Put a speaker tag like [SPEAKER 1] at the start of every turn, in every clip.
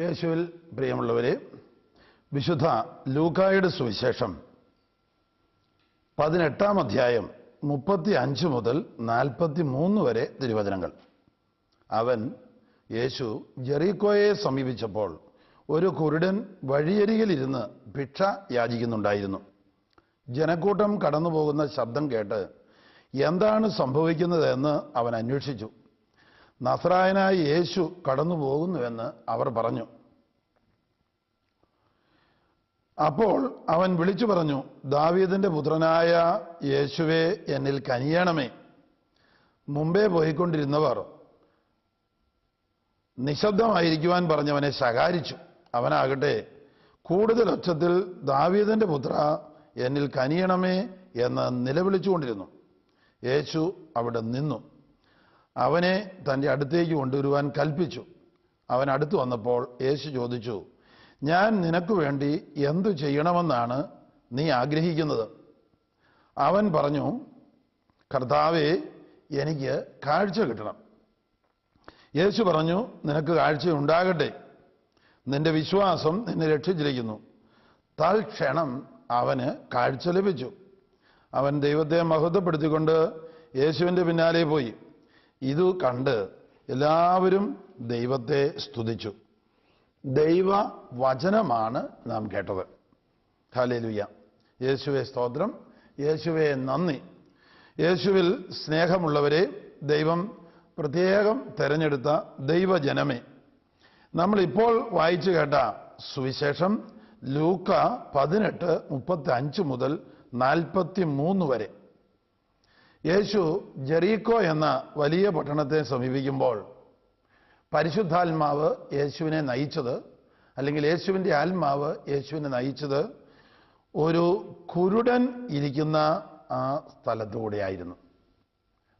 [SPEAKER 1] യേശുവിൽ പ്രിയമുള്ളവരെ വിശുദ്ധ ലൂക്കായുടെ സുവിശേഷം പതിനെട്ടാം അധ്യായം മുപ്പത്തി അഞ്ച് മുതൽ നാൽപ്പത്തി മൂന്ന് വരെ തിരുവചനങ്ങൾ. അവൻ യേശു ജെറീക്കോയെ സമീപിച്ചപ്പോൾ ഒരു കുരുടൻ വഴിയരികിലിരുന്ന് ഭിക്ഷ യാചിക്കുന്നുണ്ടായിരുന്നു. ജനക്കൂട്ടം കടന്നുപോകുന്ന ശബ്ദം കേട്ട് എന്താണ് സംഭവിക്കുന്നതെന്ന് അവൻ അന്വേഷിച്ചു. നസ്രായനായ യേശു കടന്നു പോകുന്നുവെന്ന് അവർ പറഞ്ഞു. അപ്പോൾ അവൻ വിളിച്ചു പറഞ്ഞു ദാവീദിന്റെ പുത്രനായ യേശുവെ എന്നിൽ കനിയണമേ. മുമ്പേ പോയിക്കൊണ്ടിരുന്നവർ നിശബ്ദമായിരിക്കുവാൻ പറഞ്ഞവനെ ശകാരിച്ചു. അവനാകട്ടെ കൂടുതൽ ഒച്ചത്തിൽ ദാവീദിന്റെ പുത്ര എന്നിൽ കനിയണമേ എന്ന് നിലവിളിച്ചുകൊണ്ടിരുന്നു. യേശു അവിടെ നിന്നു. അവനെ തന്റെ അടുത്തേക്ക് കൊണ്ടുവരുവാൻ കൽപ്പിച്ചു. അവൻ അടുത്തു വന്നപ്പോൾ യേശു ചോദിച്ചു ഞാൻ നിനക്ക് വേണ്ടി എന്തു ചെയ്യണമെന്നാണ് നീ ആഗ്രഹിക്കുന്നത്? അവൻ പറഞ്ഞു കർത്താവെ എനിക്ക് കാഴ്ച കിട്ടണം. യേശു പറഞ്ഞു നിനക്ക് കാഴ്ച ഉണ്ടാകട്ടെ. നിന്റെ വിശ്വാസം നിന്നെ രക്ഷിച്ചിരിക്കുന്നു. തൽക്ഷണം അവന് കാഴ്ച ലഭിച്ചു. അവൻ ദൈവത്തെ മഹത്വപ്പെടുത്തിക്കൊണ്ട് യേശുവിന്റെ പിന്നാലെ പോയി. ഇത് കണ്ട് എല്ലാവരും ദൈവത്തെ സ്തുതിച്ചു. ദൈവ വചനമാണ് നാം കേട്ടത്. ഹാലേലുയ്യ യേശുവെ സ്തോത്രം. യേശുവെ നന്ദി. യേശുവിൽ സ്നേഹമുള്ളവരെ ദൈവം പ്രത്യേകം തെരഞ്ഞെടുത്ത ദൈവജനമേ. നമ്മളിപ്പോൾ വായിച്ചു കേട്ട സുവിശേഷം ലൂക്ക പതിനെട്ട് മുപ്പത്തി അഞ്ച് മുതൽ നാൽപ്പത്തി മൂന്ന് വരെ. യേശു ജെറീക്കോ എന്ന വലിയ പട്ടണത്തെ സമീപിക്കുമ്പോൾ പരിശുദ്ധാത്മാവ് യേശുവിനെ നയിച്ചത് അല്ലെങ്കിൽ യേശുവിന്റെ ആത്മാവ് യേശുവിനെ നയിച്ചത് ഒരു കുരുടൻ ഇരിക്കുന്ന ആ സ്ഥലത്തുകൂടെയായിരുന്നു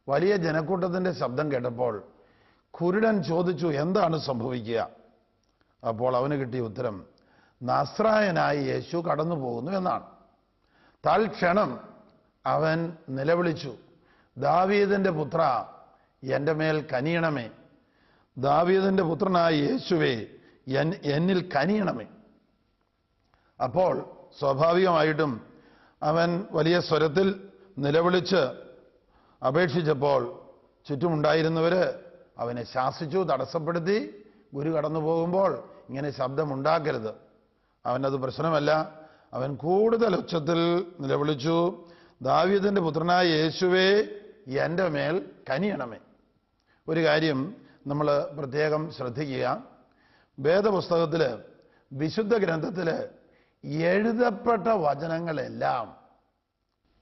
[SPEAKER 1] വലിയ ജനക്കൂട്ടത്തിന്റെ ശബ്ദം കേട്ടപ്പോൾ കുരുടൻ ചോദിച്ചു എന്താണ് സംഭവിക്കുക? അപ്പോൾ അവന് കിട്ടിയ ഉത്തരം നസ്രായനായി യേശു കടന്നു പോകുന്നു എന്നാണ്. തൽക്ഷണം അവൻ നിലവിളിച്ചു ദാവീദിന്റെ പുത്ര എന്റെ മേൽ കനിയണമേ. ദാവീദിന്റെ പുത്രനായ യേശുവേ എന്നിൽ കനിയണമേ. അപ്പോൾ സ്വാഭാവികമായിട്ടും അവൻ വലിയ സ്വരത്തിൽ നിലവിളിച്ച് അപേക്ഷിച്ചപ്പോൾ ചുറ്റുമുണ്ടായിരുന്നവർ അവനെ ശാസിച്ചു തടസ്സപ്പെടുത്തി ഗുരു കടന്നു പോകുമ്പോൾ ഇങ്ങനെ ശബ്ദമുണ്ടാക്കരുത്. അവനത് പ്രശ്നമല്ല. അവൻ കൂടുതൽ ഉച്ചത്തിൽ നിലവിളിച്ചു ദാവീദിന്റെ പുത്രനായ യേശുവേ എന്റെ മേൽ കനിയണമേ. ഒരു കാര്യം നമ്മൾ പ്രത്യേകം ശ്രദ്ധിക്കുക. വേദപുസ്തകത്തിൽ വിശുദ്ധ ഗ്രന്ഥത്തിൽ എഴുതപ്പെട്ട വചനങ്ങളെല്ലാം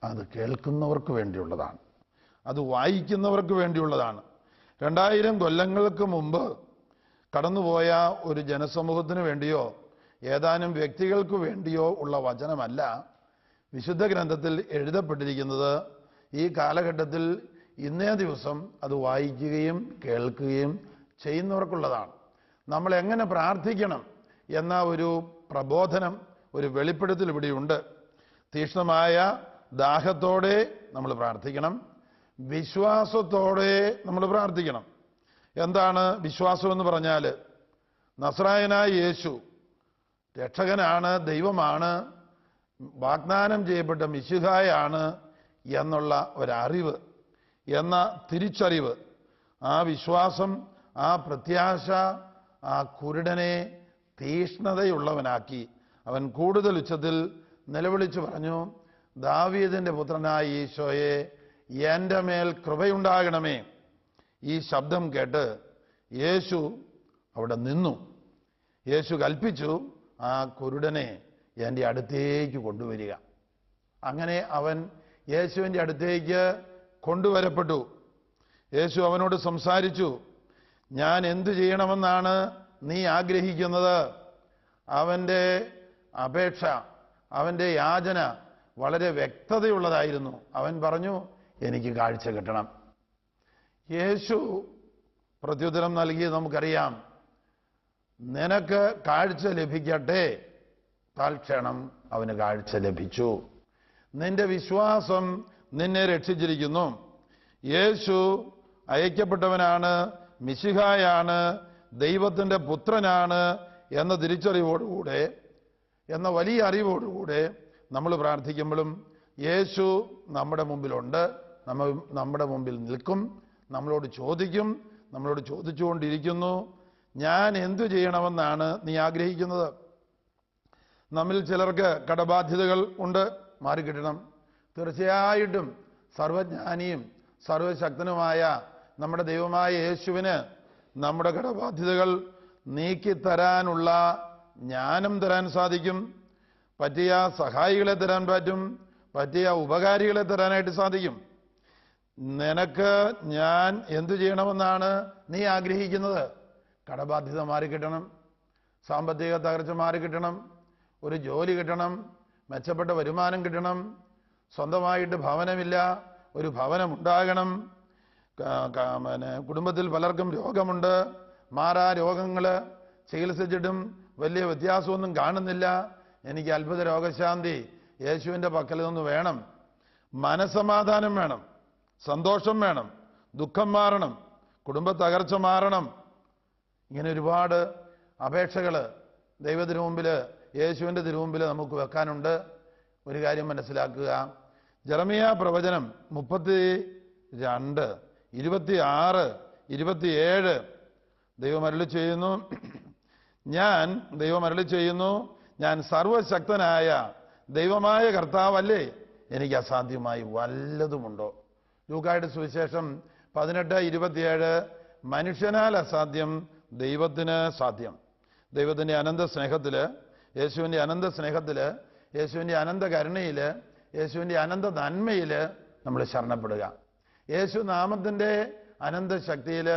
[SPEAKER 1] അത് കേൾക്കുന്നവർക്ക് വേണ്ടിയുള്ളതാണ്. അത് വായിക്കുന്നവർക്ക് വേണ്ടിയുള്ളതാണ്. രണ്ടായിരം കൊല്ലങ്ങൾക്ക് മുമ്പ് കടന്നുപോയ ഒരു ജനസമൂഹത്തിന് വേണ്ടിയോ ഏതാനും വ്യക്തികൾക്ക് വേണ്ടിയോ ഉള്ള വചനമല്ല വിശുദ്ധ ഗ്രന്ഥത്തിൽ എഴുതപ്പെട്ടിരിക്കുന്നത്. ഈ കാലഘട്ടത്തിൽ ഇന്നേ ദിവസം അത് വായിക്കുകയും കേൾക്കുകയും ചെയ്യുന്നവർക്കുള്ളതാണ്. നമ്മൾ എങ്ങനെ പ്രാർത്ഥിക്കണം എന്ന ഒരു പ്രബോധനം ഒരു വെളിപ്പെടുത്തൽ ഇവിടെയുണ്ട്. തീക്ഷ്ണമായ ദാഹത്തോടെ നമ്മൾ പ്രാർത്ഥിക്കണം. വിശ്വാസത്തോടെ നമ്മൾ പ്രാർത്ഥിക്കണം. എന്താണ് വിശ്വാസം എന്ന് പറഞ്ഞാൽ? നസ്രായനായ യേശു രക്ഷകനാണ് ദൈവമാണ് വാഗ്ദാനം ചെയ്യപ്പെട്ട മിശുഹായാണ് എന്നുള്ള ഒരറിവ് എന്ന തിരിച്ചറിവ് ആ വിശ്വാസം ആ പ്രത്യാശ ആ കുരുടനെ തീഷ്ണതയുള്ളവനാക്കി. അവൻ കൂടുതൽ ഉച്ചത്തിൽ നിലവിളിച്ചു പറഞ്ഞു ദാവീദിന്റെ പുത്രനായ ഈശോയെ എന്റെ മേൽ കൃപയുണ്ടാകണമേ. ഈ ശബ്ദം കേട്ട് യേശു അവിടെ നിന്നു. യേശു കൽപ്പിച്ചു ആ കുരുടനെ എന്റെ അടുത്തേക്ക് കൊണ്ടുവരിക. അങ്ങനെ അവൻ യേശുവിന്റെ അടുത്തേക്ക് കൊണ്ടുവരപ്പെട്ടു. യേശു അവനോട് സംസാരിച്ചു ഞാൻ എന്തു ചെയ്യണമെന്നാണ് നീ ആഗ്രഹിക്കുന്നത്? അവന്റെ അപേക്ഷ അവന്റെ യാചന വളരെ വ്യക്തതയുള്ളതായിരുന്നു. അവൻ പറഞ്ഞു എനിക്ക് കാഴ്ച കിട്ടണം. യേശു പ്രത്യുത്തരം നൽകി നമുക്കറിയാം. നിനക്ക് കാഴ്ച ലഭിക്കട്ടെ. തൽക്ഷണം അവന് കാഴ്ച ലഭിച്ചു. നിന്റെ വിശ്വാസം നിന്നെ രക്ഷിച്ചിരിക്കുന്നു. യേശു അയക്കപ്പെട്ടവനാണ് മിശിഹായാണ് ദൈവത്തിന്റെ പുത്രനാണ് എന്ന തിരിച്ചറിവോടുകൂടെ എന്ന വലിയ അറിവോടുകൂടെ നമ്മൾ പ്രാർത്ഥിക്കുമ്പോഴും യേശു നമ്മുടെ മുമ്പിലുണ്ട്. നമ്മ നമ്മുടെ മുമ്പിൽ നിൽക്കും. നമ്മളോട് ചോദിക്കും. നമ്മളോട് ചോദിച്ചുകൊണ്ടിരിക്കുന്നു. ഞാൻ എന്തു ചെയ്യണമെന്നാണ് നീ ആഗ്രഹിക്കുന്നത്? നമ്മിൽ ചിലർക്ക് കടബാധ്യതകൾ ഉണ്ട്. മാറിക്കിട്ടണം. തീർച്ചയായിട്ടും സർവജ്ഞാനിയും സർവശക്തനുമായ നമ്മുടെ ദൈവമായ യേശുവിന് നമ്മുടെ കടബാധ്യതകൾ നീക്കിത്തരാനുള്ള ജ്ഞാനം തരാൻ സാധിക്കും. പറ്റിയ സഹായികളെ തരാൻ പറ്റും. പറ്റിയ ഉപകാരികളെ തരാനായിട്ട് സാധിക്കും. നിനക്ക് ഞാൻ എന്തു ചെയ്യണമെന്നാണ് നീ ആഗ്രഹിക്കുന്നത്? കടബാധ്യത മാറിക്കിട്ടണം. സാമ്പത്തിക തകർച്ച മാറിക്കിട്ടണം. ഒരു ജോലി കിട്ടണം. മെച്ചപ്പെട്ട വരുമാനം കിട്ടണം. സ്വന്തമായിട്ട് ഭവനമില്ല. ഒരു ഭവനം ഉണ്ടാകണം പിന്നെ കുടുംബത്തിൽ പലർക്കും രോഗമുണ്ട്. മാറാ രോഗങ്ങൾ ചികിത്സിച്ചിട്ടും വലിയ വ്യത്യാസമൊന്നും കാണുന്നില്ല. എനിക്ക് അത്ഭുത രോഗശാന്തി യേശുവിന്റെ പക്കൽ നിന്ന് വേണം. മനസമാധാനം വേണം. സന്തോഷം വേണം. ദുഃഖം മാറണം. കുടുംബ തകർച്ച മാറണം. ഇങ്ങനെ ഒരുപാട് അപേക്ഷകൾ ദൈവത്തിന് മുമ്പിൽ യേശുവിന്റെ തിരുമുമ്പിൽ നമുക്ക് വെക്കാനുണ്ട്. ഒരു കാര്യം മനസ്സിലാക്കുക. ജെറമിയ പ്രവചനം മുപ്പത്തി രണ്ട് ഇരുപത്തി ആറ് ഇരുപത്തിയേഴ് ദൈവമരളി ചെയ്യുന്നു. ഞാൻ ദൈവമരളി ചെയ്യുന്നു. ഞാൻ സർവശക്തനായ ദൈവമായ കർത്താവല്ലേ? എനിക്ക് അസാധ്യമായി വല്ലതുമുണ്ടോ? ലൂക്കായുടെ സുവിശേഷം പതിനെട്ട് ഇരുപത്തിയേഴ്. മനുഷ്യനാൽ അസാധ്യം ദൈവത്തിന് സാധ്യം. ദൈവത്തിന്റെ അനന്ത സ്നേഹത്തിൽ യേശുവിന്റെ അനന്ത സ്നേഹത്തിൽ യേശുവിന്റെ അനന്ത കരുണയിൽ യേശുവിന്റെ അനന്ത നന്മയിൽ നമ്മൾ ശരണപ്പെടുക. യേശു നാമത്തിന്റെ അനന്ത ശക്തിയിൽ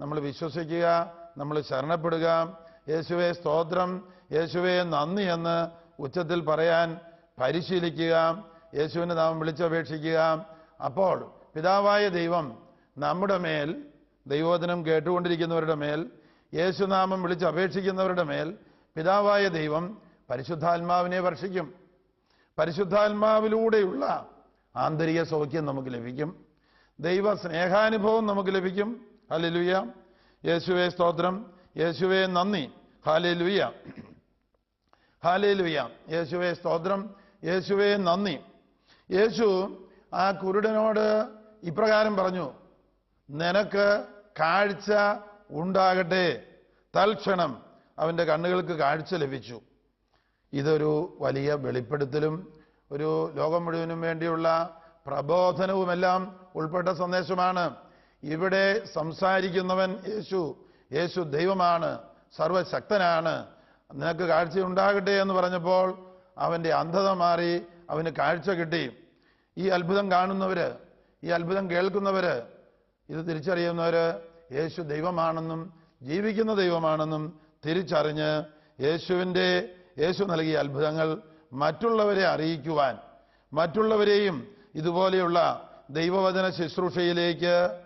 [SPEAKER 1] നമ്മൾ വിശ്വസിക്കുക നമ്മൾ ശരണപ്പെടുക. യേശുവെ സ്തോത്രം യേശുവെ നന്ദി എന്ന് ഉച്ചത്തിൽ പറയാൻ പരിശീലിക്കുക യേശുവിന്റെ നാമം വിളിച്ചപേക്ഷിക്കുക. അപ്പോൾ പിതാവായ ദൈവം നമ്മുടെ മേൽ ദൈവോധനം കേട്ടുകൊണ്ടിരിക്കുന്നവരുടെ മേൽ യേശുനാമം വിളിച്ച് അപേക്ഷിക്കുന്നവരുടെ മേൽ പിതാവായ ദൈവം പരിശുദ്ധാത്മാവിനെ വർഷിക്കും. പരിശുദ്ധാത്മാവിലൂടെയുള്ള ആന്തരിക സൗഖ്യം നമുക്ക് ലഭിക്കും. ദൈവ സ്നേഹാനുഭവം നമുക്ക് ലഭിക്കും. ഹലിലുയ യേശുവെ സ്തോത്രം. യേശുവെ നന്ദി. ഹാലലുയ ഹാലിലുയ യേശുവെ സ്തോത്രം. യേശുവെ നന്ദി. യേശു ആ കുരുടനോട് ഇപ്രകാരം പറഞ്ഞു നിനക്ക് കാഴ്ച ഉണ്ടാകട്ടെ. തൽക്ഷണം അവന്റെ കണ്ണുകൾക്ക് കാഴ്ച ലഭിച്ചു. ഇതൊരു വലിയ വെളിപ്പെടുത്തലും ഒരു ലോകം മുഴുവനും വേണ്ടിയുള്ള പ്രബോധനവുമെല്ലാം ഉൾപ്പെട്ട സന്ദേശമാണ്. ഇവിടെ സംസാരിക്കുന്നവൻ യേശു യേശു ദൈവമാണ് സർവശക്തനാണ്. നിനക്ക് കാഴ്ച ഉണ്ടാകട്ടെ എന്ന് പറഞ്ഞപ്പോൾ അവന്റെ അന്ധത മാറി അവന് കാഴ്ച കിട്ടി. ഈ അത്ഭുതം കാണുന്നവര് ഈ അത്ഭുതം കേൾക്കുന്നവര് ഇത് തിരിച്ചറിയുന്നവര് യേശു ദൈവമാണെന്നും ജീവിക്കുന്ന ദൈവമാണെന്നും തിരിച്ചറിഞ്ഞ് യേശുവിന്റെ യേശു നൽകിയ അത്ഭുതങ്ങൾ മറ്റുള്ളവരെ അറിയിക്കുവാൻ മറ്റുള്ളവരെയും ഇതുപോലെയുള്ള ദൈവവചന ശുശ്രൂഷയിലേക്ക്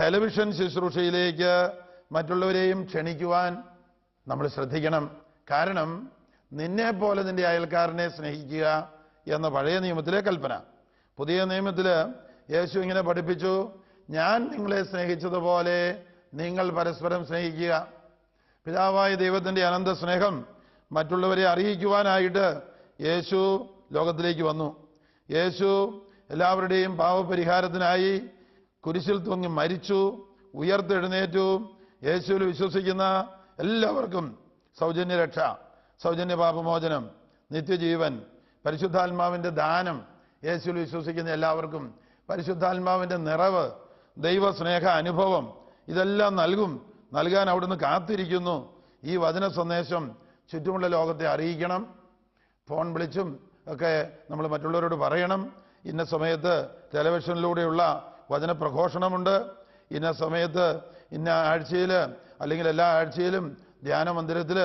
[SPEAKER 1] ടെലിവിഷൻ ശുശ്രൂഷയിലേക്ക് മറ്റുള്ളവരെയും ക്ഷണിക്കുവാൻ നമ്മൾ ശ്രദ്ധിക്കണം. കാരണം നിന്നെ പോലെ നിന്റെ അയൽക്കാരനെ സ്നേഹിക്കുക എന്ന പഴയ നിയമത്തിലെ കൽപ്പന. പുതിയ നിയമത്തിൽ യേശു ഇങ്ങനെ പഠിപ്പിച്ചു ഞാൻ നിങ്ങളെ സ്നേഹിച്ചതുപോലെ നിങ്ങൾ പരസ്പരം സ്നേഹിക്കുക. പിതാവായ ദൈവത്തിന്റെ അനന്ത സ്നേഹം മറ്റുള്ളവരെ അറിയിക്കുവാനായിട്ട് യേശു ലോകത്തിലേക്ക് വന്നു. യേശു എല്ലാവരുടെയും പാവപരിഹാരത്തിനായി കുരിശിൽ തൂങ്ങി മരിച്ചു ഉയർത്തെഴുന്നേറ്റു. യേശുവിൽ വിശ്വസിക്കുന്ന എല്ലാവർക്കും സൗജന്യ രക്ഷ സൗജന്യ പാപമോചനം നിത്യജീവൻ പരിശുദ്ധാത്മാവിന്റെ ദാനം യേശുവിൽ വിശ്വസിക്കുന്ന എല്ലാവർക്കും പരിശുദ്ധാത്മാവിന്റെ നിറവ് ദൈവസ്നേഹ അനുഭവം ഇതെല്ലാം നൽകും. നൽകാൻ അവിടുന്ന് കാത്തിരിക്കുന്നു. ഈ വചന സന്ദേശം ചുറ്റുമുള്ള ലോകത്തെ അറിയിക്കണം. ഫോൺ വിളിച്ചും ഒക്കെ നമ്മൾ മറ്റുള്ളവരോട് പറയണം. ഇന്ന സമയത്ത് ടെലിവിഷനിലൂടെയുള്ള വചന പ്രഘോഷണമുണ്ട്. ഇന്ന സമയത്ത് ഇന്ന ആഴ്ചയിൽ അല്ലെങ്കിൽ എല്ലാ ആഴ്ചയിലും ധ്യാന മന്ദിരത്തിൽ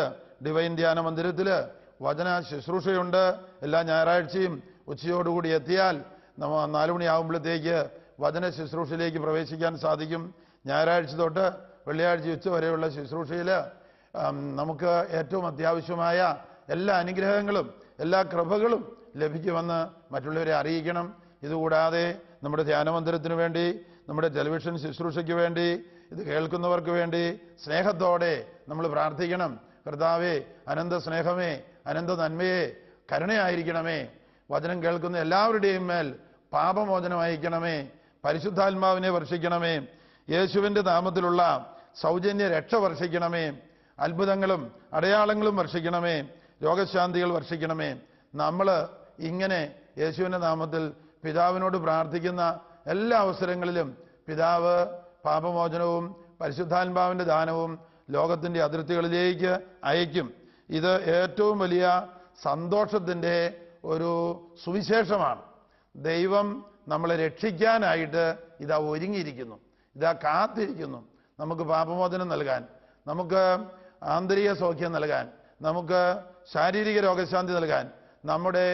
[SPEAKER 1] ഡിവൈൻ ധ്യാന മന്ദിരത്തിൽ വചന ശുശ്രൂഷയുണ്ട്. എല്ലാ ഞായറാഴ്ചയും ഉച്ചയോടുകൂടി എത്തിയാൽ നമ്മ നാലുമണിയാകുമ്പോഴത്തേക്ക് വചന ശുശ്രൂഷയിലേക്ക് പ്രവേശിക്കാൻ സാധിക്കും. ഞായറാഴ്ച തൊട്ട് വെള്ളിയാഴ്ച ഉച്ച വരെയുള്ള ശുശ്രൂഷയിൽ നമുക്ക് ഏറ്റവും അത്യാവശ്യമായ എല്ലാ അനുഗ്രഹങ്ങളും എല്ലാ കൃപകളും ലഭിക്കുമെന്ന് മറ്റുള്ളവരെ അറിയിക്കണം. ഇതുകൂടാതെ നമ്മുടെ ധ്യാനമന്ദിരത്തിനു വേണ്ടി നമ്മുടെ ടെലിവിഷൻ ശുശ്രൂഷയ്ക്ക് വേണ്ടി ഇത് കേൾക്കുന്നവർക്ക് വേണ്ടി സ്നേഹത്തോടെ നമ്മൾ പ്രാർത്ഥിക്കണം. കർത്താവേ അനന്ത സ്നേഹമേ അനന്ത നന്മയെ കരുണയായിരിക്കണമേ. വചനം കേൾക്കുന്ന എല്ലാവരുടെയും മേൽ പാപമോചനം അയക്കണമേ. പരിശുദ്ധാത്മാവിനെ വർഷിക്കണമേ. യേശുവിന്റെ നാമത്തിലുള്ള സൗജന്യ രക്ഷ വർഷിക്കണമേ. അത്ഭുതങ്ങളും അടയാളങ്ങളും വർഷിക്കണമേ. രോഗശാന്തികൾ വർഷിക്കണമേ. നമ്മൾ ഇങ്ങനെ യേശുവിന്റെ നാമത്തിൽ പിതാവിനോട് പ്രാർത്ഥിക്കുന്ന എല്ലാ അവസരങ്ങളിലും പിതാവ് പാപമോചനവും പരിശുദ്ധാത്മാവിന്റെ ദാനവും ലോകത്തിന്റെ അതിർത്തികളിലേക്ക് അയക്കും ഇത് ഏറ്റവും വലിയ സന്തോഷത്തിന്റെ ഒരു സുവിശേഷമാണ്. ദൈവം നമ്മളെ രക്ഷിക്കാനായിട്ട് ഇതാ ഒരുങ്ങിയിരിക്കുന്നു. ഇതാ കാത്തിരിക്കുന്നു. നമുക്ക് പാപമോചനം നൽകാൻ നമുക്ക് ആന്തരിക സൗഖ്യം നൽകാൻ നമുക്ക് ശാരീരിക രോഗശാന്തി നൽകാൻ നമ്മുടെ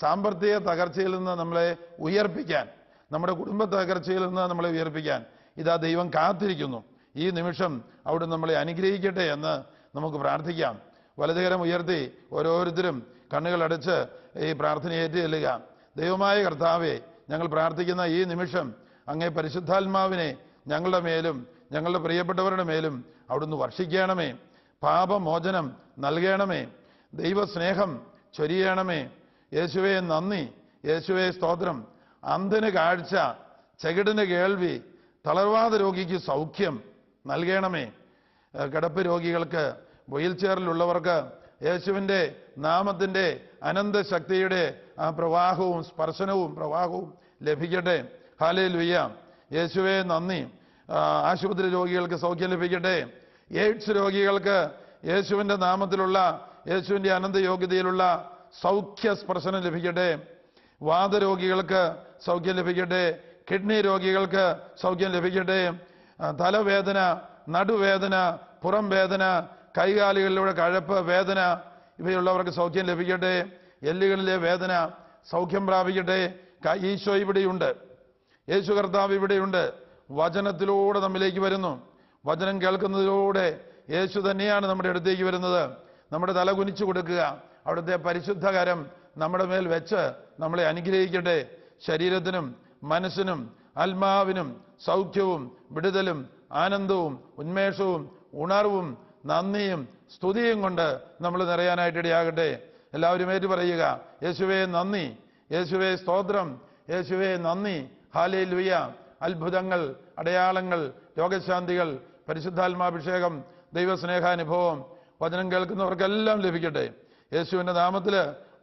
[SPEAKER 1] സാമ്പത്തിക തകർച്ചയിൽ നിന്ന് നമ്മളെ ഉയർപ്പിക്കാൻ നമ്മുടെ കുടുംബ തകർച്ചയിൽ നിന്ന് നമ്മളെ ഉയർപ്പിക്കാൻ ഇതാ ദൈവം കാത്തിരിക്കുന്നു. ഈ നിമിഷം അവിടെ നമ്മളെ അനുഗ്രഹിക്കട്ടെ എന്ന് നമുക്ക് പ്രാർത്ഥിക്കാം. വലതുകരം ഉയർത്തി ഓരോരുത്തരും കണ്ണുകളടച്ച് ഈ പ്രാർത്ഥന ഏറ്റുചെല്ലുക ദൈവമായ കർത്താവെ ഞങ്ങൾ പ്രാർത്ഥിക്കുന്ന ഈ നിമിഷം അങ്ങേ പരിശുദ്ധാത്മാവിനെ ഞങ്ങളുടെ മേലും ഞങ്ങളുടെ പ്രിയപ്പെട്ടവരുടെ മേലും അവിടുന്ന് വർഷിക്കണമേ. പാപമോചനം നൽകണമേ. ദൈവസ്നേഹം ചൊരിയണമേ. യേശുവെ നന്ദി. യേശുവെ സ്തോത്രം. അന്ധന് കാഴ്ച ചെകിടിന് കേൾവി തളർവാദ രോഗിക്ക് സൗഖ്യം നൽകണമേ. കിടപ്പ് രോഗികൾക്ക് വീൽ ചെയറിലുള്ളവർക്ക് യേശുവിന്റെ നാമത്തിന്റെ അനന്തശക്തിയുടെ ആ പ്രവാഹവും സ്പർശനവും പ്രവാഹവും ലഭിക്കട്ടെ. ഹാലേ ലുയ്യ യേശുവെ നന്ദി. ആശുപത്രി രോഗികൾക്ക് സൗഖ്യം ലഭിക്കട്ടെ. എയ്ഡ്സ് രോഗികൾക്ക് യേശുവിന്റെ നാമത്തിലുള്ള യേശുവിന്റെ അനന്ത യോഗ്യതയിലുള്ള സൗഖ്യ സ്പർശനം ലഭിക്കട്ടെ. വാദരോഗികൾക്ക് സൗഖ്യം ലഭിക്കട്ടെ. കിഡ്നി രോഗികൾക്ക് സൗഖ്യം ലഭിക്കട്ടെ. തലവേദന നടുവേദന പുറം വേദന കൈകാലുകളിലൂടെ കഴപ്പ് വേദന ഇവയുള്ളവർക്ക് സൗഖ്യം ലഭിക്കട്ടെ. എല്ലുകളിലെ വേദന സൗഖ്യം പ്രാപിക്കട്ടെ. ഈശോ ഇവിടെയുണ്ട്. യേശു കർത്താവ് ഇവിടെയുണ്ട്. വചനത്തിലൂടെ നമ്മിലേക്ക് വരുന്നു. വചനം കേൾക്കുന്നതിലൂടെ യേശു തന്നെയാണ് നമ്മുടെ അടുത്തേക്ക് വരുന്നത്. നമ്മുടെ തല കുനിച്ചു കൊടുക്കുക. അവിടുത്തെ പരിശുദ്ധകരം നമ്മുടെ മേൽ വെച്ച് നമ്മളെ അനുഗ്രഹിക്കട്ടെ. ശരീരത്തിനും മനസ്സിനും ആത്മാവിനും സൗഖ്യവും വിടുതലും ആനന്ദവും ഉന്മേഷവും ഉണർവും നന്ദിയും സ്തുതിയും കൊണ്ട് നമ്മൾ നിറയാനായിട്ട് ഇടയാകട്ടെ. എല്ലാവരും ഏറ്റു പറയുക യേശുവേ നന്ദി. യേശുവേ സ്തോത്രം. യേശുവേ നന്ദി. ഹാലേ ലുയ അത്ഭുതങ്ങൾ അടയാളങ്ങൾ രോഗശാന്തികൾ പരിശുദ്ധാത്മാഭിഷേകം ദൈവസ്നേഹാനുഭവം വചനം കേൾക്കുന്നവർക്കെല്ലാം ലഭിക്കട്ടെ. യേശുവിന്റെ നാമത്തിൽ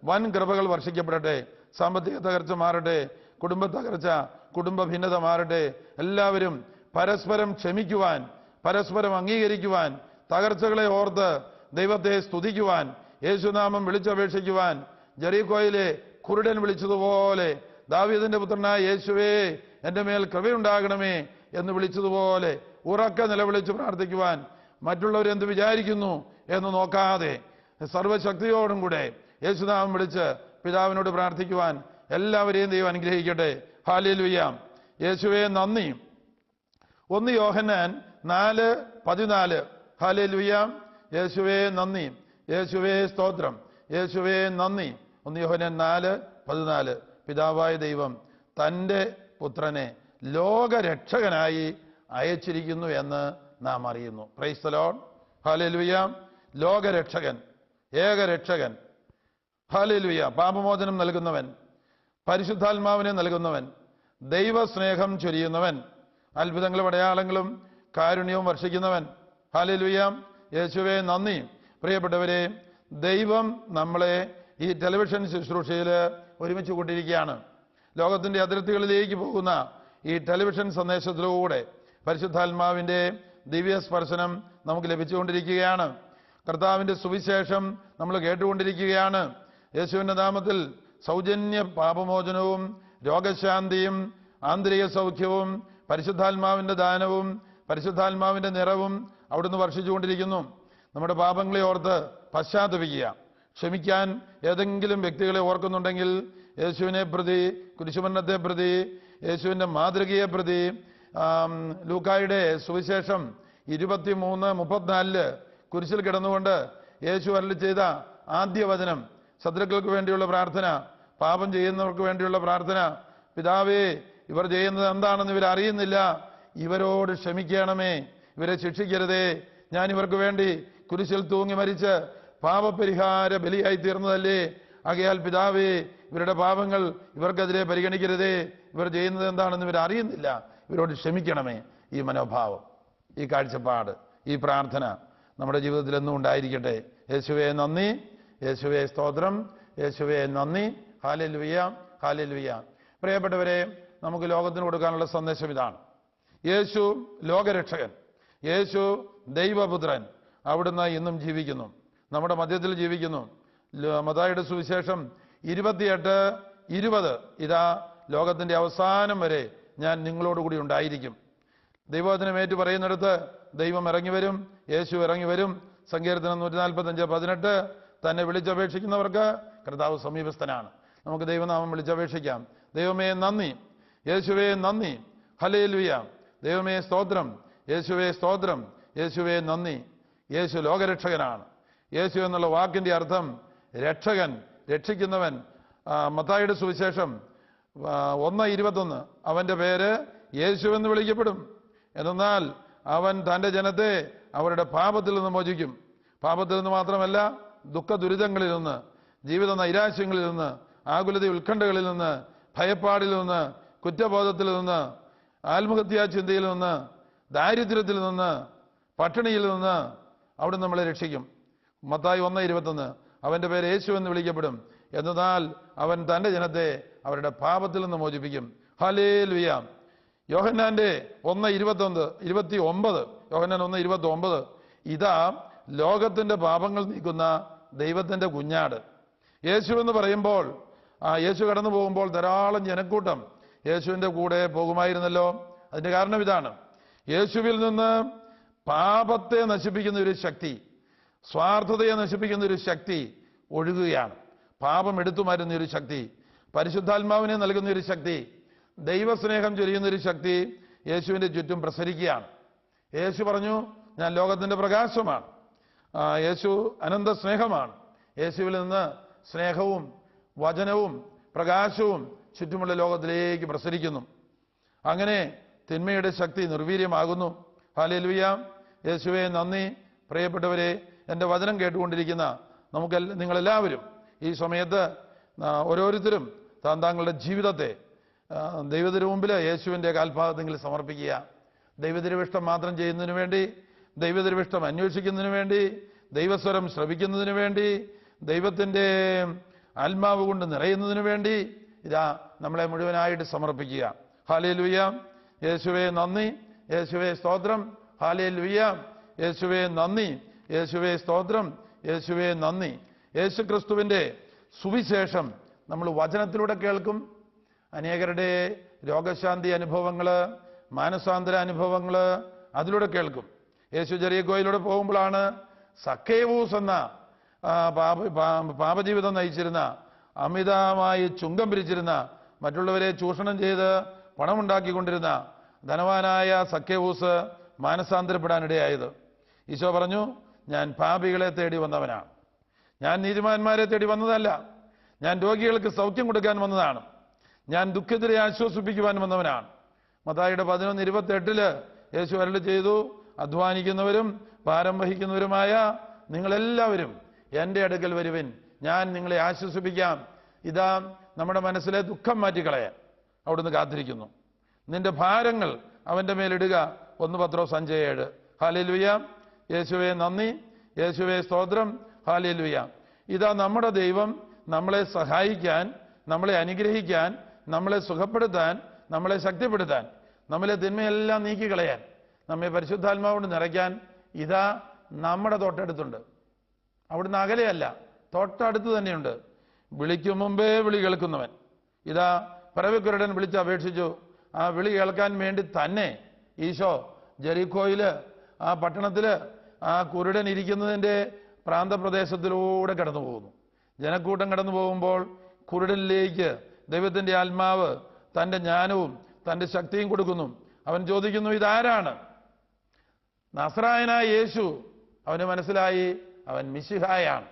[SPEAKER 1] വൻ കൃപകൾ വർഷിക്കപ്പെടട്ടെ. സാമ്പത്തിക തകർച്ച മാറട്ടെ. കുടുംബ തകർച്ച കുടുംബ ഭിന്നത മാറട്ടെ. എല്ലാവരും പരസ്പരം ക്ഷമിക്കുവാൻ പരസ്പരം അംഗീകരിക്കുവാൻ തകർച്ചകളെ ഓർത്ത് ദൈവത്തെ സ്തുതിക്കുവാൻ യേശുനാമം വിളിച്ചപേക്ഷിക്കുവാൻ ജെറീകോയിലെ കുരുടൻ വിളിച്ചതുപോലെ ദാവീദിന്റെ പുത്രനായ യേശുവേ എന്റെ മേൽ കൃപയുണ്ടാകണമേ എന്ന് വിളിച്ചതുപോലെ ഉറക്ക നിലവിളിച്ച് പ്രാർത്ഥിക്കുവാൻ മറ്റുള്ളവർ എന്ത് വിചാരിക്കുന്നു എന്ന് നോക്കാതെ സർവശക്തിയോടും കൂടെ യേശുനാമം വിളിച്ച് പിതാവിനോട് പ്രാർത്ഥിക്കുവാൻ എല്ലാവരെയും ദൈവം അനുഗ്രഹിക്കട്ടെ. ഹാലിയിൽ വയ്യാം യേശുവേ നന്ദി. ഒന്ന് യോഹന്നാൻ നാല് പതിനാല്. ഹാലിയിൽ വയ്യാം യേശുവേ നന്ദി. യേശുവേ സ്തോത്രം. യേശുവേ നന്ദി. ഒന്ന് യോഹന്നാൻ നാല് പതിനാല്. പിതാവായ ദൈവം തന്റെ പുത്രനെ ലോകരക്ഷകനായി അയച്ചിരിക്കുന്നു എന്ന് നാം അറിയുന്നു. പ്രൈസ് ലോൺ ഹാലിലുയ്യാം ലോകരക്ഷകൻ ഏകരക്ഷകൻ. ഹാലിലുയ പാപമോചനം നൽകുന്നവൻ പരിശുദ്ധാത്മാവിനെ നൽകുന്നവൻ ദൈവസ്നേഹം ചൊരിയുന്നവൻ അത്ഭുതങ്ങളും അടയാളങ്ങളും കാരുണ്യവും വർഷിക്കുന്നവൻ. ഹാലിലുയാം യേശുവെ നന്ദി. പ്രിയപ്പെട്ടവരെ ദൈവം നമ്മളെ ഈ ടെലിവിഷൻ ശുശ്രൂഷയിൽ ഒരുമിച്ച് കൊണ്ടിരിക്കുകയാണ് ലോകത്തിന്റെ അതിർത്തികളിലേക്ക് പോകുന്ന ഈ ടെലിവിഷൻ സന്ദേശത്തിലൂടെ പരിശുദ്ധാത്മാവിന്റെ ദിവ്യ സ്പർശനം നമുക്ക് ലഭിച്ചുകൊണ്ടിരിക്കുകയാണ്. കർത്താവിന്റെ സുവിശേഷം നമ്മൾ കേട്ടുകൊണ്ടിരിക്കുകയാണ്. യേശുവിന്റെ നാമത്തിൽ സൗജന്യ പാപമോചനവും രോഗശാന്തിയും ആന്തരിക സൗഖ്യവും പരിശുദ്ധാത്മാവിന്റെ ദാനവും പരിശുദ്ധാത്മാവിന്റെ നിറവും അവിടുന്ന് വർഷിച്ചുകൊണ്ടിരിക്കുന്നു. നമ്മുടെ പാപങ്ങളെ ഓർത്ത് പശ്ചാത്തപിക്കുക. ക്ഷമിക്കാൻ ഏതെങ്കിലും വ്യക്തികളെ ഓർക്കുന്നുണ്ടെങ്കിൽ യേശുവിനെ പ്രതി കുരിശുമരണത്തെ പ്രതി യേശുവിന്റെ മാതൃകയെ പ്രതി ലൂക്കായുടെ സുവിശേഷം ഇരുപത്തിമൂന്ന് മുപ്പത്തിനാലിൽ കുരിശിൽ കിടന്നുകൊണ്ട് യേശു അരളി ചെയ്ത ആദ്യ വചനം ശത്രുക്കൾക്ക് വേണ്ടിയുള്ള പ്രാർത്ഥന പാപം ചെയ്യുന്നവർക്ക് വേണ്ടിയുള്ള പ്രാർത്ഥന പിതാവേ ഇവർ ചെയ്യുന്നത് എന്താണെന്ന് ഇവർ അറിയുന്നില്ല. ഇവരോട് ക്ഷമിക്കണമേ. ഇവരെ ശിക്ഷിക്കരുതേ. ഞാൻ ഇവർക്ക് വേണ്ടി കുരിശിൽ തൂങ്ങി മരിച്ച് പാപപരിഹാര ബലിയായി തീർന്നതല്ലേ? ആകയാൽ പിതാവേ ഇവരുടെ പാപങ്ങൾ ഇവർക്കെതിരെ പരിഗണിക്കരുതേ. ഇവർ ചെയ്യുന്നത് എന്താണെന്ന് ഇവർ അറിയുന്നില്ല. ഇവരോട് ക്ഷമിക്കണമേ. ഈ മനോഭാവം ഈ കാഴ്ചപ്പാട് ഈ പ്രാർത്ഥന നമ്മുടെ ജീവിതത്തിൽ എന്നും ഉണ്ടായിരിക്കട്ടെ. യേശുവെ നന്ദി. യേശുവെ സ്തോത്രം. യേശുവെ നന്ദി. ഹാലലുവിയ ഹാലലുവിയ പ്രിയപ്പെട്ടവരെ നമുക്ക് ലോകത്തിന് കൊടുക്കാനുള്ള സന്ദേശം ഇതാണ്. യേശു ലോകരക്ഷകൻ. യേശു ദൈവപുത്രൻ. അവിടുന്ന് ഇന്നും ജീവിക്കുന്നു. നമ്മുടെ മധ്യത്തിൽ ജീവിക്കുന്നു. മതായുടെ സുവിശേഷം ഇരുപത്തിയെട്ട് ഇരുപത്. ഇതാ ലോകത്തിന്റെ അവസാനം വരെ ഞാൻ നിങ്ങളോടുകൂടി ഉണ്ടായിരിക്കും. ദൈവത്തിനെ ഏറ്റു പറയുന്നിടത്ത് ദൈവം ഇറങ്ങി വരും യേശു ഇറങ്ങി വരും. സങ്കീർത്തനം നൂറ്റി നാൽപ്പത്തഞ്ച് പതിനെട്ട്. തന്നെ വിളിച്ചപേക്ഷിക്കുന്നവർക്ക് കർത്താവ് സമീപസ്ഥനാണ്. നമുക്ക് ദൈവനാമം വിളിച്ചപേക്ഷിക്കാം. ദൈവമേ നന്ദി. യേശുവേ നന്ദി. ഹലേലുയ ദൈവമേ സ്തോത്രം. യേശുവേ സ്തോത്രം. യേശുവേ നന്ദി. യേശു ലോകരക്ഷകനാണ്. യേശു എന്നുള്ള വാക്കിന്റെ അർത്ഥം രക്ഷകൻ രക്ഷിക്കുന്നവൻ. മത്തായിയുടെ സുവിശേഷം ഒന്ന് ഇരുപത്തൊന്ന്. അവന്റെ പേര് യേശു എന്ന് വിളിക്കപ്പെടും. എന്നാൽ അവൻ തന്റെ ജനത്തെ അവരുടെ പാപത്തിൽ നിന്ന് മോചിക്കും. പാപത്തിൽ നിന്ന് മാത്രമല്ല ദുഃഖ ദുരിതങ്ങളിൽ നിന്ന് ജീവിത നൈരാശ്യങ്ങളിൽ നിന്ന് ആകുലത ഉത്കണ്ഠകളിൽ നിന്ന് ഭയപ്പാടിൽ നിന്ന് കുറ്റബോധത്തിൽ നിന്ന് ആത്മഹത്യാ ചിന്തയിൽ നിന്ന് ദാരിദ്ര്യത്തിൽ നിന്ന് പട്ടിണിയിൽ നിന്ന് അവിടെ നമ്മളെ രക്ഷിക്കും. മത്തായി ഒന്ന് ഇരുപത്തൊന്ന്. അവന്റെ പേര് യേശു എന്ന് വിളിക്കപ്പെടും. എന്നാൽ അവൻ തന്റെ ജനത്തെ അവരുടെ പാപത്തിൽ നിന്ന് മോചിപ്പിക്കും. ഹലേ ലുയാം യോഹന്നാന്റെ ഒന്ന് ഇരുപത്തൊന്ന് ഇരുപത്തി ഒമ്പത് യോഹന്നാൻ ഒന്ന് ഇരുപത്തി ഒമ്പത് ഇതാ ലോകത്തിന്റെ പാപങ്ങൾ നീക്കുന്ന ദൈവത്തിന്റെ കുഞ്ഞാട്. യേശു എന്ന് പറയുമ്പോൾ ആ യേശു കടന്നു പോകുമ്പോൾ ധാരാളം ജനക്കൂട്ടം യേശുവിന്റെ കൂടെ പോകുമായിരുന്നല്ലോ. അതിന്റെ കാരണം ഇതാണ്. യേശുവിൽ നിന്ന് പാപത്തെ നശിപ്പിക്കുന്ന ഒരു ശക്തി സ്വാർത്ഥതയെ നശിപ്പിക്കുന്ന ഒരു ശക്തി ഒഴുകുകയാണ്. പാപം എടുത്തു മാറ്റുന്ന ഒരു ശക്തി പരിശുദ്ധാത്മാവിനെ നൽകുന്ന ഒരു ശക്തി ദൈവസ്നേഹം ചൊരിയുന്ന ഒരു ശക്തി യേശുവിന്റെ ചുറ്റും പ്രസരിക്കുകയാണ്. യേശു പറഞ്ഞു ഞാൻ ലോകത്തിന്റെ പ്രകാശമാണ്. യേശു അനന്ത സ്നേഹമാണ്. യേശുവിൽ നിന്ന് സ്നേഹവും വചനവും പ്രകാശവും ചുറ്റുമുള്ള ലോകത്തിലേക്ക് പ്രസരിക്കുന്നു. അങ്ങനെ തിന്മയുടെ ശക്തി നിർവീര്യമാകുന്നു. ഹാലേലുയ. യേശുവെ നന്ദി. പ്രിയപ്പെട്ടവരെ എന്റെ വചനം കേട്ടുകൊണ്ടിരിക്കുന്ന നമുക്ക് നിങ്ങളെല്ലാവരും ഈ സമയത്ത് ഓരോരുത്തരും താൻ താങ്കളുടെ ജീവിതത്തെ ദൈവത്തിന് മുമ്പിൽ യേശുവിന്റെ കാൽഭാഗത്തെങ്കിൽ സമർപ്പിക്കുക. ദൈവതിരുവിഷ്ടം മാത്രം ചെയ്യുന്നതിന് വേണ്ടി ദൈവതിരുവിഷ്ടം അന്വേഷിക്കുന്നതിന് വേണ്ടി ദൈവസ്വരം ശ്രവിക്കുന്നതിന് വേണ്ടി ദൈവത്തിന്റെ ആത്മാവ് കൊണ്ട് നിറയുന്നതിന് വേണ്ടി ഇതാ നമ്മളെ മുഴുവനായിട്ട് സമർപ്പിക്കുക. ഹാലേ ലുയ്യാം യേശുവെ നന്ദി. യേശുവെ സ്തോത്രം. ഹാലേ ലുയ്യാം യേശുവെ നന്ദി. യേശുവെ സ്തോത്രം. യേശുവെ നന്ദി. യേശു ക്രിസ്തുവിന്റെ സുവിശേഷം നമ്മൾ വചനത്തിലൂടെ കേൾക്കും. അനേകരുടെ രോഗശാന്തി അനുഭവങ്ങൾ മാനസാന്തര അനുഭവങ്ങൾ അതിലൂടെ കേൾക്കും. യേശു ജെറിയക്കോയിലൂടെ പോകുമ്പോഴാണ് സക്കേവൂസ് എന്ന പാപ പാപജീവിതം നയിച്ചിരുന്ന അമിതമായി ചുങ്കം പിരിച്ചിരുന്ന മറ്റുള്ളവരെ ചൂഷണം ചെയ്ത് പണമുണ്ടാക്കിക്കൊണ്ടിരുന്ന ധനവാനായ സക്കേവൂസ് മാനസാന്തരപ്പെടാനിടയായത്. ഈശോ പറഞ്ഞു ഞാൻ പാപികളെ തേടി വന്നവനാണ്. ഞാൻ നീതിമാന്മാരെ തേടി വന്നതല്ല. ഞാൻ രോഗികൾക്ക് സൗഖ്യം കൊടുക്കാൻ വന്നതാണ്. ഞാൻ ദുഃഖത്തിലെ ആശ്വസിപ്പിക്കുവാൻ വന്നവനാണ്. മതായിയുടെ പതിനൊന്ന് ഇരുപത്തി എട്ടിൽ യേശു അരളി ചെയ്തു അധ്വാനിക്കുന്നവരും ഭാരം വഹിക്കുന്നവരുമായ നിങ്ങളെല്ലാവരും എന്റെ അടുക്കൽ വരുവിൻ. ഞാൻ നിങ്ങളെ ആശ്വസിപ്പിക്കാം. ഇതാ നമ്മുടെ മനസ്സിലെ ദുഃഖം മാറ്റിക്കളയാൻ അവിടുന്ന് കാത്തിരിക്കുന്നു. നിന്റെ ഭാരങ്ങൾ അവന്റെ മേലിടുക. ഒന്ന് പത്രോ സഞ്ചയ ഏഴ്. ഹാലേലുയ യേശുവെ നന്ദി. യേശുവെ സ്തോത്രം. ഹാലിലുയ. ഇതാ നമ്മുടെ ദൈവം നമ്മളെ സഹായിക്കാൻ നമ്മളെ അനുഗ്രഹിക്കാൻ നമ്മളെ സുഖപ്പെടുത്താൻ നമ്മളെ ശക്തിപ്പെടുത്താൻ നമ്മളെ തിന്മയെല്ലാം നീക്കിക്കളയാൻ നമ്മെ പരിശുദ്ധാത്മാവോട് നിറയ്ക്കാൻ ഇതാ നമ്മുടെ തൊട്ടടുത്തുണ്ട്. അവിടുന്ന് അകലെയല്ല തൊട്ടടുത്ത് തന്നെയുണ്ട്. വിളിക്കും മുമ്പേ വിളി കേൾക്കുന്നവൻ. ഇതാ പിറവിക്കുരുടൻ വിളിച്ച് അപേക്ഷിച്ചു. ആ വിളി കേൾക്കാൻ വേണ്ടി തന്നെ ഈശോ ജെറിക്കോയിൽ ആ പട്ടണത്തിൽ ആ കുരുടൻ ഇരിക്കുന്നതിന്റെ പ്രാന്തപ്രദേശത്തിലൂടെ കടന്നു പോകുന്നു. ജനക്കൂട്ടം കടന്നു പോകുമ്പോൾ കുരുടനിലേക്ക് ദൈവത്തിന്റെ ആത്മാവ് തന്റെ ജ്ഞാനവും തന്റെ ശക്തിയും കൊടുക്കുന്നു. അവൻ ചോദിക്കുന്നു ഇതാരാണ്? നസ്രായനായ യേശു. അവന് മനസ്സിലായി അവൻ മിശിഹായാണ്.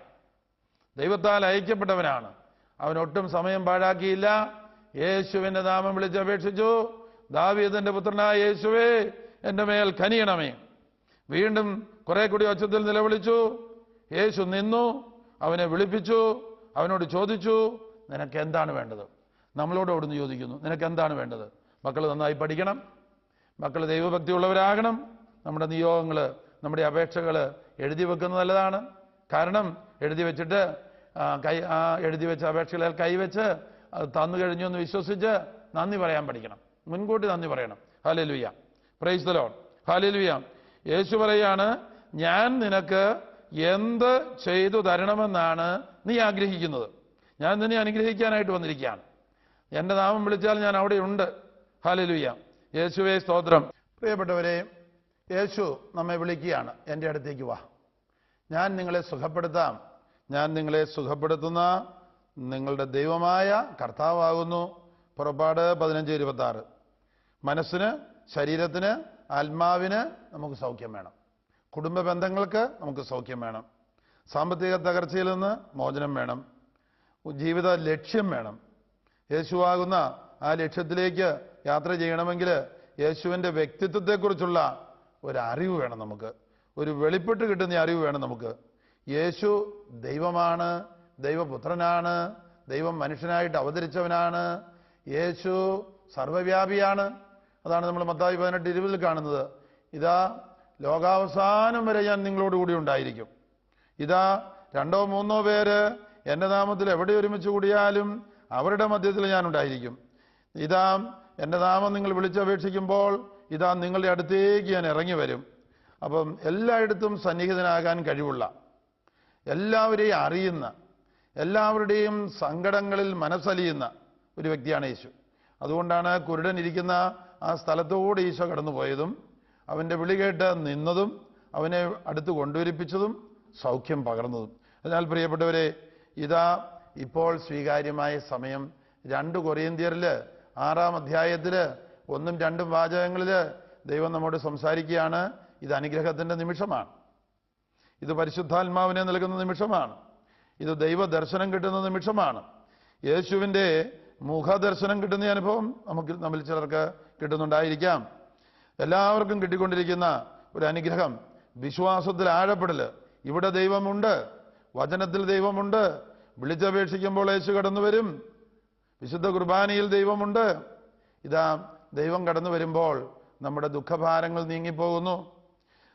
[SPEAKER 1] ദൈവത്താൽ അയക്കപ്പെട്ടവനാണ്. അവൻ ഒട്ടും സമയം പാഴാക്കിയില്ല. യേശുവിന്റെ നാമം വിളിച്ചപേക്ഷിച്ചു ദാവീദിന്റെ പുത്രനായ യേശുവേ എന്റെ മേൽ കനിയണമേ. വീണ്ടും കുറെ കൂടി ഒച്ചത്തിൽ നിലവിളിച്ചു. യേശു നിന്നു അവനെ വിളിപ്പിച്ചു അവനോട് ചോദിച്ചു നിനക്ക് എന്താണ് വേണ്ടത്? നമ്മളോട് അവിടുന്ന് ചോദിക്കുന്നു നിനക്ക് എന്താണ് വേണ്ടത്? മക്കൾ നന്നായി പഠിക്കണം. മക്കൾ ദൈവഭക്തി ഉള്ളവരാകണം നമ്മുടെ നിയോഗങ്ങൾ നമ്മുടെ അപേക്ഷകൾ എഴുതി വെക്കുന്നത് നല്ലതാണ്. കാരണം എഴുതി വെച്ചിട്ട് കൈ എഴുതി വെച്ച അപേക്ഷകളിൽ കൈവച്ച് തന്നു കഴിഞ്ഞു എന്ന് വിശ്വസിച്ച് നന്ദി പറയാൻ പഠിക്കണം. മുൻകൂട്ടി നന്ദി പറയണം. ഹാലലുയ്യ പ്രൈസ് ദ ലോഡ് ഹാലലുയ്യ യേശു പറയാണ് ഞാൻ നിനക്ക് എന്ത് ചെയ്തു തരണമെന്നാണ് നീ ആഗ്രഹിക്കുന്നത്. ഞാൻ നിന്നെ അനുഗ്രഹിക്കാനായിട്ട് വന്നിരിക്കുകയാണ്. എന്റെ നാമം വിളിച്ചാൽ ഞാൻ അവിടെ ഉണ്ട്. ഹാലലുയ്യ യേശുവേ സ്തോത്രം. പ്രിയപ്പെട്ടവരെ യേശു നമ്മെ വിളിക്കുകയാണ്. എന്റെ അടുത്തേക്ക് വാ. ഞാൻ നിങ്ങളെ സുഖപ്പെടുത്താം. ഞാൻ നിങ്ങളെ സുഖപ്പെടുത്തുന്ന നിങ്ങളുടെ ദൈവമായ കർത്താവാകുന്നു. പുറപ്പാട് പതിനഞ്ച് ഇരുപത്തി മനസ്സിന് ശരീരത്തിന് ആത്മാവിന് നമുക്ക് സൗഖ്യം വേണം. കുടുംബ ബന്ധങ്ങൾക്ക് നമുക്ക് സൗഖ്യം വേണം. സാമ്പത്തിക തകർച്ചയിൽ നിന്ന് മോചനം വേണം. ജീവിത ലക്ഷ്യം വേണം. യേശുവാകുന്ന ആ ലക്ഷ്യത്തിലേക്ക് യാത്ര ചെയ്യണമെങ്കിൽ യേശുവിന്റെ വ്യക്തിത്വത്തെക്കുറിച്ചുള്ള ഒരു അറിവ് വേണം നമുക്ക്. ഒരു വെളിപ്പെട്ട് കിട്ടുന്ന അറിവ് വേണം നമുക്ക്. യേശു ദൈവമാണ് ദൈവപുത്രനാണ് ദൈവം മനുഷ്യനായിട്ട് അവതരിച്ചവനാണ്. യേശു സർവവ്യാപിയാണ്. അതാണ് നമ്മൾ മത്തായി പതിനെട്ട് ഇരുപതിൽ കാണുന്നത്. ഇതാ ലോകാവസാനം വരെ ഞാൻ നിങ്ങളോട് കൂടി ഉണ്ടായിരിക്കും. ഇതാ രണ്ടോ മൂന്നോ പേര് എന്റെ നാമത്തിൽ എവിടെ ഒരുമിച്ച് കൂടിയാലും അവരുടെ മധ്യത്തിൽ ഞാൻ ഉണ്ടായിരിക്കും. ഇതാ എന്റെ നാമം നിങ്ങൾ വിളിച്ചപേക്ഷിക്കുമ്പോൾ ഇതാ നിങ്ങളുടെ അടുത്തേക്ക് ഞാൻ ഇറങ്ങി വരും. അപ്പം എല്ലായിടത്തും സന്നിഹിതനാകാൻ കഴിവുള്ള എല്ലാവരെയും അറിയുന്ന എല്ലാവരുടെയും സങ്കടങ്ങളിൽ മനസ്സലിയുന്ന ഒരു വ്യക്തിയാണ് യേശു. അതുകൊണ്ടാണ് കുരുടൻ ഇരിക്കുന്ന ആ സ്ഥലത്തുകൂടി ഈശോ കടന്നുപോയതും അവന്റെ വിളി കേട്ട് നിന്നതും അവനെ അടുത്ത് കൊണ്ടുവരിപ്പിച്ചതും സൗഖ്യം പകർന്നതും. അതിനാൽ പ്രിയപ്പെട്ടവരെ ഇതാ ഇപ്പോൾ സ്വീകാര്യമായ സമയം. രണ്ട് കൊറിയന്തിയറിൽ ആറാം അധ്യായത്തിൽ ഒന്നും രണ്ടും വാചകങ്ങളിൽ ദൈവം നമ്മോട് സംസാരിക്കുകയാണ്. ഇത് അനുഗ്രഹത്തിന്റെ നിമിഷമാണ്. ഇത് പരിശുദ്ധാത്മാവിനെ നൽകുന്ന നിമിഷമാണ്. ഇത് ദൈവ ദർശനം കിട്ടുന്ന നിമിഷമാണ്. യേശുവിന്റെ മുഖദർശനം കിട്ടുന്ന അനുഭവം നമുക്ക് നമ്മിൽ ചിലർക്ക് കിട്ടുന്നുണ്ടായിരിക്കാം. എല്ലാവർക്കും കിട്ടിക്കൊണ്ടിരിക്കുന്ന ഒരു അനുഗ്രഹം. വിശ്വാസത്തിൽ ആഴപ്പെടൽ. ഇവിടെ ദൈവമുണ്ട്. വചനത്തിൽ ദൈവമുണ്ട്. വിളിച്ചപേക്ഷിക്കുമ്പോൾ യേശു കടന്നു വരും. വിശുദ്ധ കുർബാനയിൽ ദൈവമുണ്ട്. ഇതാ ദൈവം കടന്നു വരുമ്പോൾ നമ്മുടെ ദുഃഖഭാരങ്ങൾ നീങ്ങിപ്പോകുന്നു.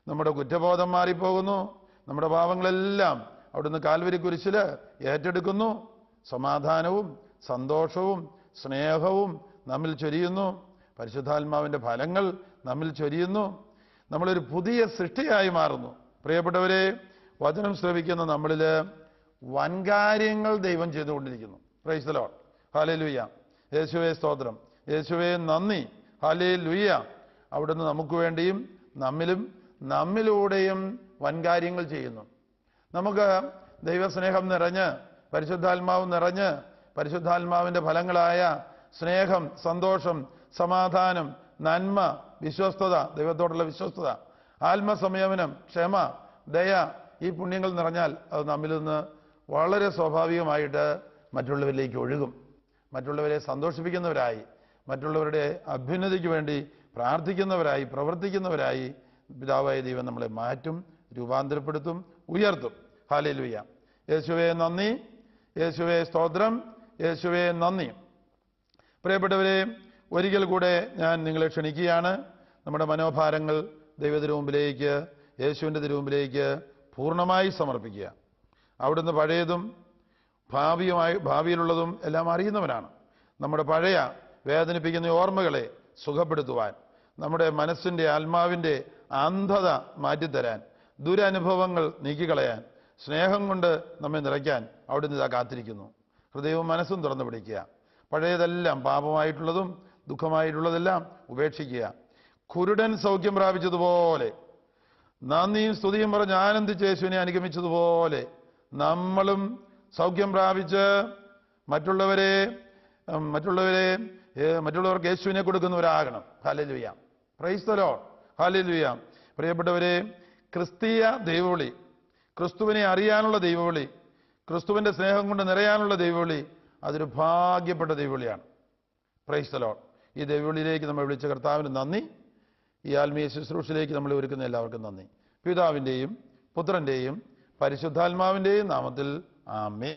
[SPEAKER 1] നമ്മുടെ കുറ്റബോധം മാറിപ്പോകുന്നു. നമ്മുടെ പാവങ്ങളെല്ലാം അവിടുന്ന് കാൽവരി കുരിശിൽ ഏറ്റെടുക്കുന്നു. സമാധാനവും സന്തോഷവും സ്നേഹവും നമ്മിൽ ചൊരിയുന്നു. പരിശുദ്ധാത്മാവിന്റെ ഫലങ്ങൾ നമ്മിൽ ചൊരിയുന്നു. നമ്മളൊരു പുതിയ സൃഷ്ടിയായി മാറുന്നു. പ്രിയപ്പെട്ടവരെ വചനം ശ്രവിക്കുന്ന നമ്മളിൽ വൻകാര്യങ്ങൾ ദൈവം ചെയ്തുകൊണ്ടിരിക്കുന്നു. പ്രൈസ് ലോഡ് ഹാലേ ലുയ്യ യേശുവേ സ്തോത്രം. യേശുവേ നന്ദി. ഹാലേ ലുയ്യ അവിടുന്ന് നമുക്ക് വേണ്ടിയും നമ്മിലും നമ്മിലൂടെയും വൻകാര്യങ്ങൾ ചെയ്യുന്നു. നമുക്ക് ദൈവസ്നേഹം നിറഞ്ഞ് പരിശുദ്ധാത്മാവ് നിറഞ്ഞ് പരിശുദ്ധാത്മാവിന്റെ ഫലങ്ങളായ സ്നേഹം സന്തോഷം സമാധാനം നന്മ വിശ്വസ്തത ദൈവത്തോടുള്ള വിശ്വസ്തത ആത്മസംയമനം ക്ഷമ ദയ ഈ പുണ്യങ്ങൾ നിറഞ്ഞാൽ അത് നമ്മിൽ നിന്ന് വളരെ സ്വാഭാവികമായിട്ട് മറ്റുള്ളവരിലേക്ക് ഒഴുകും. മറ്റുള്ളവരെ സന്തോഷിപ്പിക്കുന്നവരായി മറ്റുള്ളവരുടെ അഭ്യുന്നതിക്ക് വേണ്ടി പ്രാർത്ഥിക്കുന്നവരായി പ്രവർത്തിക്കുന്നവരായി പിതാവായ ദൈവം നമ്മളെ മാറ്റും രൂപാന്തരപ്പെടുത്തും ഉയർത്തും. ഹാലയിലുയ്യ യേശുവേ നന്ദി. യേശുവേ സ്തോത്രം. യേശുവേ നന്ദി. പ്രിയപ്പെട്ടവരെ ഒരിക്കൽ കൂടെ ഞാൻ നിങ്ങളെ ക്ഷണിക്കുകയാണ്. നമ്മുടെ മനോഭാരങ്ങൾ ദൈവത്തിന് മുമ്പിലേക്ക് യേശുവിന്റെ തിരുമുമ്പിലേക്ക് പൂർണമായി സമർപ്പിക്കുക. അവിടുന്ന് പഴയതും ഭാവിയുമായി ഭാവിയിലുള്ളതും എല്ലാം അറിയുന്നവനാണ്. നമ്മുടെ പഴയ വേദനിപ്പിക്കുന്ന ഓർമ്മകളെ സുഖപ്പെടുത്തുവാൻ നമ്മുടെ മനസ്സിന്റെ ആത്മാവിന്റെ അന്ധത മാറ്റിത്തരാൻ ദുരനുഭവങ്ങൾ നീക്കിക്കളയാൻ സ്നേഹം കൊണ്ട് നമ്മെ നിറയ്ക്കാൻ അവിടുന്ന് ഇതാ കാത്തിരിക്കുന്നു. ഹൃദയവും മനസ്സും തുറന്നു പിടിക്കുക. പഴയതെല്ലാം പാപമായിട്ടുള്ളതും ദുഃഖമായിട്ടുള്ളതെല്ലാം ഉപേക്ഷിക്കുക. കുരുടൻ സൗഖ്യം പ്രാപിച്ചതുപോലെ നന്ദിയും സ്തുതിയും പറഞ്ഞ് ആനന്ദിച്ച് യേശുവിനെ അനുഗമിച്ചതുപോലെ നമ്മളും സൗഖ്യം പ്രാപിച്ച് മറ്റുള്ളവരെ മറ്റുള്ളവരെ മറ്റുള്ളവർക്ക് യേശുവിനെ കൊടുക്കുന്നവരാകണം. ഹാലലുയ ക്രൈസ്തലോ ഹാലലുയ പ്രിയപ്പെട്ടവരെ ക്രിസ്തീയ ദൈവവിളി ക്രിസ്തുവിനെ അറിയാനുള്ള ദൈവവിളി ക്രിസ്തുവിന്റെ സ്നേഹം കൊണ്ട് നിറയാനുള്ള ദൈവവിളി അതൊരു ഭാഗ്യപ്പെട്ട ദൈവവിളിയാണ്. പ്രൈസ്തലോ ഈ ദൈവവിളിയിലേക്ക് നമ്മൾ വിളിച്ച കർത്താവിന് നന്ദി. ഈ ആത്മീയ ശുശ്രൂഷയിലേക്ക് നമ്മൾ ഒരുക്കുന്ന എല്ലാവർക്കും നന്ദി. പിതാവിന്റെയും പുത്രന്റെയും പരിശുദ്ധാത്മാവിന്റെയും നാമത്തിൽ ആമേ